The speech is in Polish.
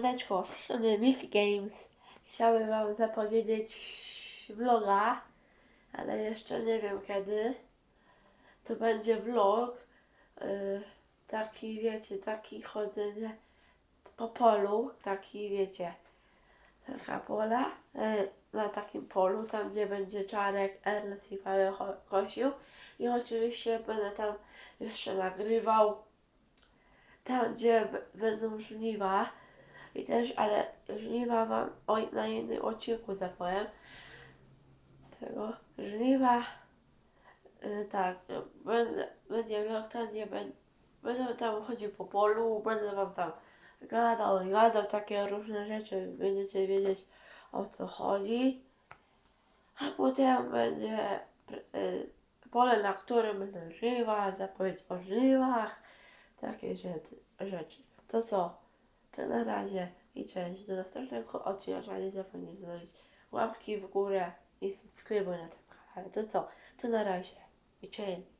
Słoneczko, z strony Milk Games. Chciałbym Wam zapowiedzieć vloga, ale jeszcze nie wiem kiedy. To będzie vlog, y, taki wiecie, taki chodzenie po polu, taki wiecie, taka pola, y, na takim polu, tam gdzie będzie Czarek, Ernest i Paweł kosił. I oczywiście będę tam jeszcze nagrywał, tam gdzie będą żniwa. I też, ale żniwa wam oj, na jednym odcinku zapowiem. Tego żniwa. Y, tak, będę, będzie vlog tam, gdzie będę, będę tam chodził po polu, będę wam tam gadał gadał takie różne rzeczy, będziecie wiedzieć o co chodzi. A potem będzie y, pole, na którym będą żniwa, zapowiedź o żniwach, takie rzeczy. rzeczy. To co? To na razie i cześć. Do następnego odcinka nie zapomnij zostawić łapki w górę i subskrybuj na tym kanale. To co? To na razie i cześć.